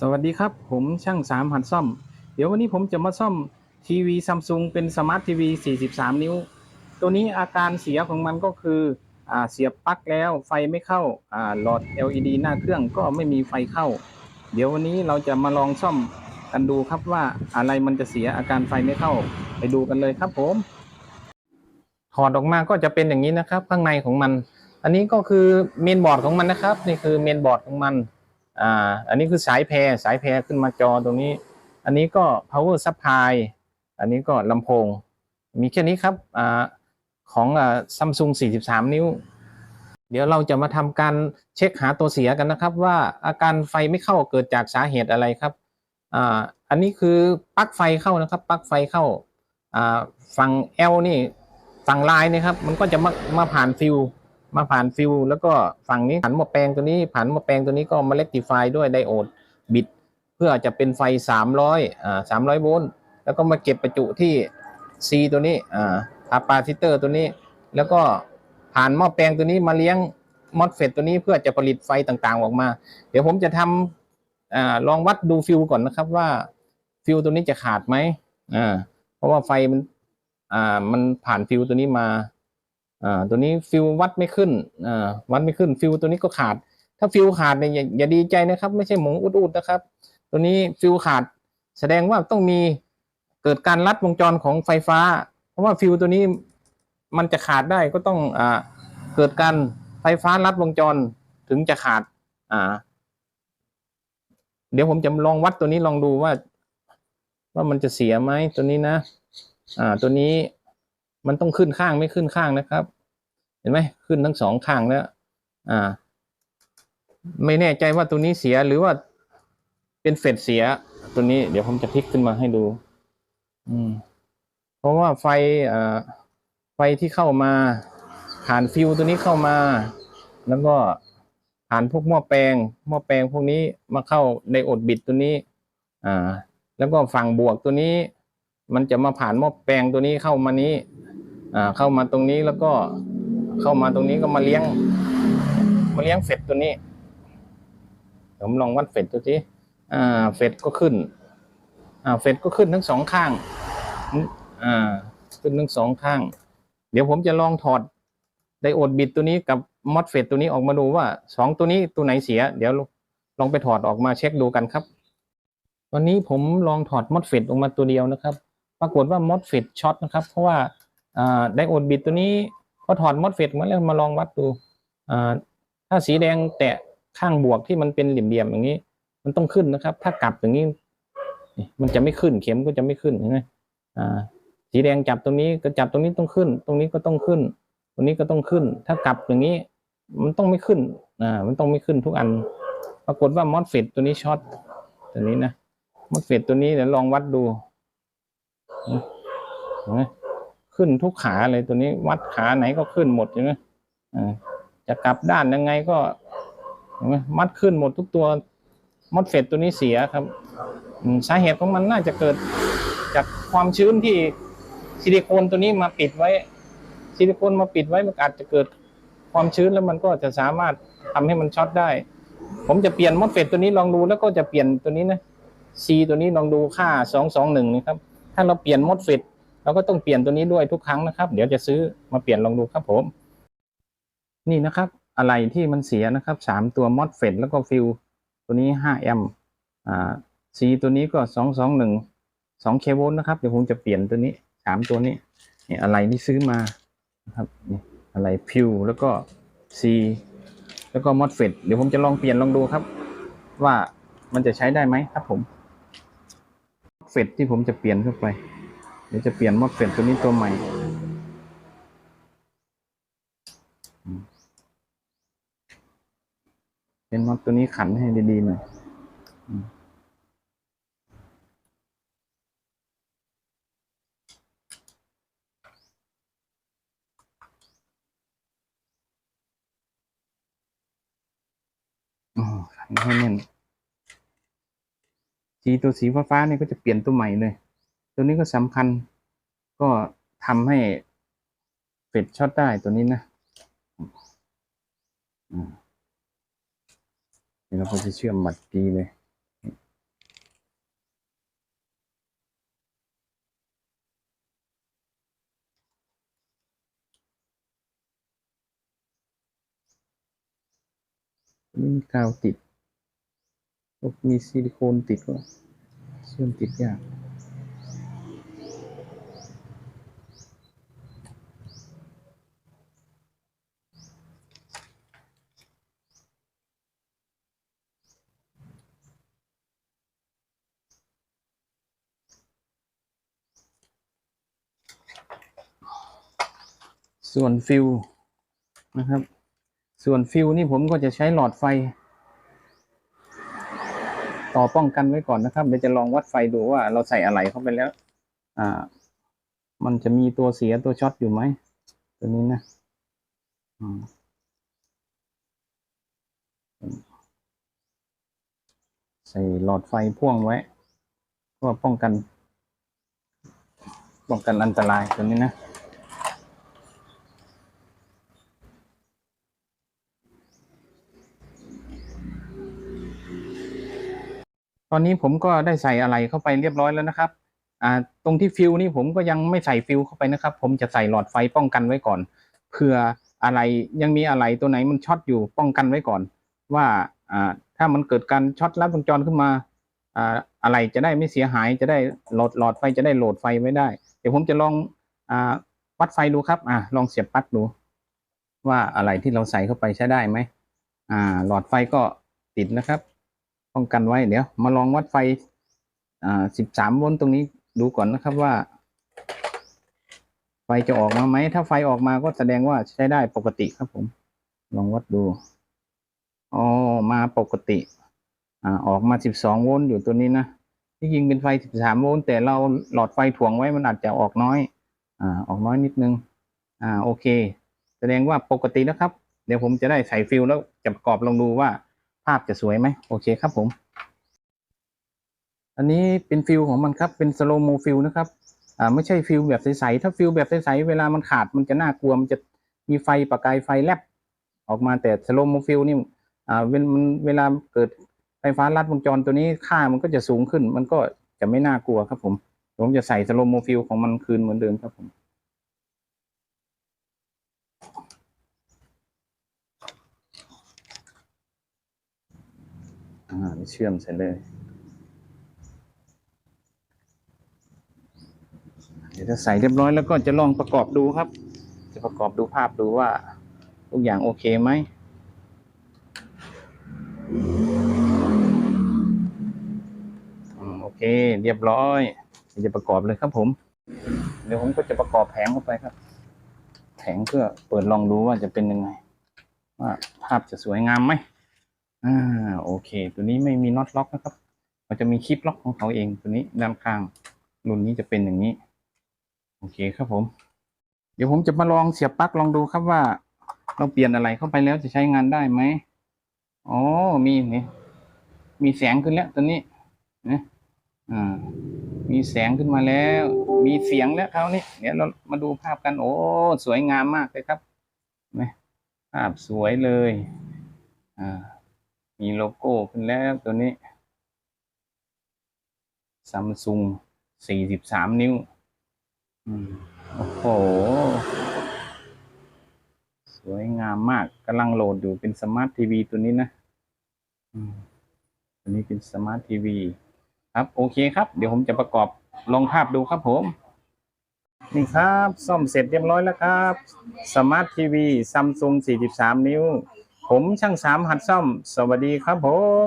สวัสดีครับ ผมช่างสามหัดซ่อม เดี๋ยววันนี้ผมจะมาซ่อมทีวีซัมซุงเป็นสมาร์ททีวี 43 นิ้ว ตัวนี้อาการเสียของมันก็คืออเสียบปลั๊กแล้วไฟไม่เข้าอ่าหลอด LED หน้าเครื่องก็ไม่มีไฟเข้า เดี๋ยววันนี้เราจะมาลองซ่อมกันดูครับว่าอะไรมันจะเสียอาการไฟไม่เข้า ไปดูกันเลยครับผมถอดออกมาก็จะเป็นอย่างนี้นะครับ ข้างในของมัน อันนี้ก็คือเมนบอร์ดของมันนะครับ นี่คือเมนบอร์ดของมัน อ่าอันนี้คือสายแพรสายแพรขึ้นมาจอตรงนี้ อันนี้ก็ power supply อันนี้ก็ลำโพง มีแค่นี้ครับอ่าของซัมซุง43 นิ้ว เดี๋ยวเราจะมาทำการเช็คหาตัวเสียกันนะครับ ว่าอาการไฟไม่เข้าเกิดจากสาเหตุอะไรครับอ่าอันนี้คือปลั๊กไฟเข้านะครับปลั๊กไฟเข้าอ่าฝั่ง L นี่ฝั่งลายนี่ครับมันก็จะมามาผ่านฟิว มาผ่านฟิวแล้วก็ฝั่งนี้ผ่านหม้อแปลงตัวนี้ผ่านหม้อแปลงตัวนี้ก็มาเลกติฟายด้วยไดโอดบิด เพื่อจะเป็นไฟ 300อ่า300 โวลต์แล้วก็มาเก็บประจุที่ C ตัวนี้อ่าคาปาซิเตอร์ตัวนี้ แล้วก็ผ่านหม้อแปลงตัวนี้มาเลี้ยงมอสเฟตตัวนี้เพื่อจะผลิตไฟต่างๆออกมา เดี๋ยวผมจะทำอ่าลองวัดดูฟิวก่อนนะครับว่าฟิวตัวนี้จะขาดไหมอ่าเพราะว่าไฟมันอ่ามันผ่านฟิวตัวนี้มา อ่าตัวนี้ฟิววัดไม่ขึ้นอ่าวัดไม่ขึ้นฟิวตัวนี้ก็ขาด ถ้าฟิวขาดเนี่ยอย่าอย่าดีใจนะครับ ไม่ใช่หมูอุดๆนะครับ ตัวนี้ฟิวขาด แสดงว่าต้องมีเกิดการลัดวงจรของไฟฟ้า เพราะว่าฟิวตัวนี้มันจะขาดได้ก็ต้องอ่าเกิดการไฟฟ้าลัดวงจรถึงจะขาดอ่าเดี๋ยวผมจะลองวัดตัวนี้ลองดูว่า ว่ามันจะเสียไหมตัวนี้นะ อ่าตัวนี้ มันต้องขึ้นข้างไม่ขึ้นข้างนะครับ เห็นไหมขึ้นทั้งสองข้างแล้วอ่า ไม่แน่ใจว่าตัวนี้เสียหรือว่าเป็นเฟดเสีย ตัวนี้เดี๋ยวผมจะพลิกขึ้นมาให้ดู อืม เพราะว่าไฟอ่าไฟที่เข้ามาผ่านฟิวตัวนี้เข้ามา แล้วก็ผ่านพวกหม้อแปลงหม้อแปลงพวกนี้มาเข้าในโอดบิดตัวนี้ อ่า แล้วก็ฝั่งบวกตัวนี้ มันจะมาผ่านหม้อแปลงตัวนี้เข้ามานี้ เข้ามาตรงนี้แล้วก็เข้ามาตรงนี้ก็มาเลี้ยง มาเลี้ยงเฟดตัวนี้ผมลองวัดเฟดตัวที่อ่าเฟดก็ขึ้นอ่าเฟดก็ขึ้นทั้งสองข้างอ่าขึ้นทั้งสองข้าง เดี๋ยวผมจะลองถอดไดโอดบิดตัวนี้กับมอสเฟดตัวนี้ออกมาดูว่าสองตัวนี้ตัวไหนเสีย เดี๋ยวลองไปถอดออกมาเช็คดูกันครับวันนี้ผมลองถอดมอสเฟดออกมาตัวเดียวนะครับ ปรากฏว่ามอสเฟดช็อตนะครับ เพราะว่า ไดโอดบิดตัวนี้พอถอดมอสเฟตมาแล้วมาลองวัดดูถ้าสีแดงแตะข้างบวกที่มันเป็นเหลี่ยมๆอย่างนี้ มันต้องขึ้นนะครับ ถ้ากลับอย่างนี้ มันจะไม่ขึ้นเข็มก็จะไม่ขึ้นเห็นไหมสีแดงจับตรงนี้ก็จับตรงนี้ต้องขึ้น ตรงนี้ก็ต้องขึ้น ตรงนี้ก็ต้องขึ้น ถ้ากลับอย่างนี้ มันต้องไม่ขึ้นอ่ามันต้องไม่ขึ้นทุกอัน ปรากฏว่ามอสเฟตตัวนี้ช็อตตัวนี้นะมอสเฟตตัวนี้เดี๋ยวลองวัดดูเห็นไหม ขึ้นทุกขาเลยตัวนี้วัดขาไหนก็ขึ้นหมดใช่ไหมจะกลับด้านยังไงก็เห็นไหมมัดขึ้นหมดทุกตัวมดเฟตตัวนี้เสียครับสาเหตุของมันน่าจะเกิดจากความชื้นที่ซิลิโคนตัวนี้มาปิดไว้ ซิลิโคนมาปิดไว้มันอาจจะเกิดความชื้นแล้วมันก็จะสามารถทำให้มันช็อตได้ ผมจะเปลี่ยนมดเฟตตัวนี้ลองดูแล้วก็จะเปลี่ยนตัวนี้นะ C ตัวนี้ลองดูค่าสองสองหนึ่งนี่ครับ ถ้าเราเปลี่ยนมดเฟต เราก็ต้องเปลี่ยนตัวนี้ด้วยทุกครั้งนะครับ เดี๋ยวจะซื้อมาเปลี่ยนลองดูครับผม นี่นะครับอะไรที่มันเสียนะครับสามตัวมอสเฟตแล้วก็ฟิลตัวนี้ห้าแอมป์อ่าซีตัวนี้ก็สองสองหนึ่งสองเคโวลต์นะครับเดี๋ยวผมจะเปลี่ยนตัวนี้สามตัวนี้นี่อะไรที่ซื้อมานะครับนี่อะไรฟิวแล้วก็ซีแล้วก็มอสเฟตเดี๋ยวผมจะลองเปลี่ยนลองดูครับ ว่ามันจะใช้ได้ไหมครับผมเฟตที่ผมจะเปลี่ยนเข้าไป เดี๋ยวจะเปลี่ยนมอดเฟตตัวนี้ตัวใหม่เป็นมอดตัวนี้ขันให้ดีๆหน่อยอืมขันให้แน่นสีตัวสีฟ้าๆนี่ก็จะเปลี่ยนตัวใหม่เลย ตัวนี้ก็สำคัญก็ทำให้เฟดช็อตได้ตัวนี้นะเดี๋ยวเราก็จะเชื่อมบัตรดีเลยมีกาวติดมีซิลิโคนติดก็เชื่อมติดยาก ส่วนฟิวนะครับ ส่วนฟิวนี่ผมก็จะใช้หลอดไฟ ต่อป้องกันไว้ก่อนนะครับเดี๋ยวจะลองวัดไฟดูว่าเราใส่อะไรเข้าไปแล้ว อ่า มันจะมีตัวเสียตัวช็อตอยู่ไหมตัวนี้นะอืมใส่หลอดไฟพ่วงไว้เพื่อป้องกัน ป้องกันอันตรายตัวนี้นะ ตอนนี้ผมก็ได้ใส่อะไรเข้าไปเรียบร้อยแล้วนะครับอ่าตรงที่ฟิวนี่ผมก็ยังไม่ใส่ฟิวเข้าไปนะครับ ผมจะใส่หลอดไฟป้องกันไว้ก่อนเผื่ออะไรยังมีอะไรตัวไหนมันช็อตอยู่ป้องกันไว้ก่อน ว่าอ่าถ้ามันเกิดการช็อตลัดวงจรขึ้นมาอ่าอะไรจะได้ไม่เสียหายจะได้หลอดหลอดไฟจะได้โหลดไฟไว้ได้ เดี๋ยวผมจะลองอ่าวัดไฟดูครับ อ่าลองเสียบปลั๊กดู ว่าอะไรที่เราใส่เข้าไปใช้ได้ไหมอ่า หลอดไฟก็ติดนะครับ ป้องกันไว้เดี๋ยว มาลองวัดไฟอ่าสิบสามโวลต์ตรงนี้ดูก่อนนะครับว่า ไฟจะออกมาไหม ถ้าไฟออกมาก็แสดงว่าใช้ได้ปกติครับผม ลองวัดดูอ๋อมาปกติ อ่าออกมาสิบสองโวลต์อยู่ตัวนี้นะที่จริงเป็นไฟสิบสามโวลต์แต่เราหลอดไฟถ่วงไว้มันอาจจะออกน้อย อ่า ออกน้อยนิดนึง อ่าโอเค แสดงว่าปกตินะครับ เดี๋ยวผมจะได้ใส่ฟิลแล้วจะประกอบลองดูว่า ภาพจะสวยไหมโอเคครับผม อันนี้เป็นฟิลของมันครับเป็นสโลโมฟิลนะครับอ่าไม่ใช่ฟิลแบบใสๆถ้าฟิลแบบใสๆเวลามันขาดมันจะน่ากลัวมันจะมีไฟประกายไฟแลบออกมาแต่สโลโมฟิลนี่อ่าเวลมันเวลาเกิดไฟฟ้าลัดวงจรตัวนี้ค่ามันก็จะสูงขึ้น มันก็จะไม่น่ากลัวครับผมผมจะใส่สโลโมฟิลของมันคืนเหมือนเดิมครับผม เชื่อมเสร็จเลย เดี๋ยวจะใส่เรียบร้อยแล้วก็จะลองประกอบดูครับ จะประกอบดูภาพดูว่าทุกอย่างโอเคไหมโอเค เรียบร้อยจะประกอบเลยครับผม เดี๋ยวผมก็จะประกอบแผงเข้าไปครับ แผงเพื่อเปิดลองดูว่าจะเป็นยังไง ว่าภาพจะสวยงามไหม อ่าโอเค ตัวนี้ไม่มีน็อตล็อกนะครับ มันจะมีคลิปล็อกของเขาเองตัวนี้ด้านข้าง รุ่นนี้จะเป็นอย่างนี้ โอเคครับผม เดี๋ยวผมจะมาลองเสียบปลั๊กลองดูครับว่า เราเปลี่ยนอะไรเข้าไปแล้วจะใช้งานได้ไหมอ๋อมีนี่มีแสงขึ้นแล้วตัวนี้นะอ่า มีแสงขึ้นมาแล้ว มีเสียงแล้วคราวนี้เดี๋ยวเรามาดูภาพกัน โอ้สวยงามมากเลยครับนไหมภาพสวยเลย อ่า มีโลโก้ขึ้นแล้วตัวนี้ซัมซุงสี่สิบสามนิ้วอืมโอ้โห สวยงามมากกำลังโหลดอยู่เป็นสมาร์ททีวีตัวนี้นะอืมตัวนี้เป็นสมาร์ททีวีครับ โอเคครับ เดี๋ยวผมจะประกอบลองภาพดูครับผม นี่ครับ ซ่อมเสร็จเรียบร้อยแล้วครับ สมาร์ททีวีซัมซุง43นิ้ว ผมช่างสามหัดซ่อม สวัสดีครับผม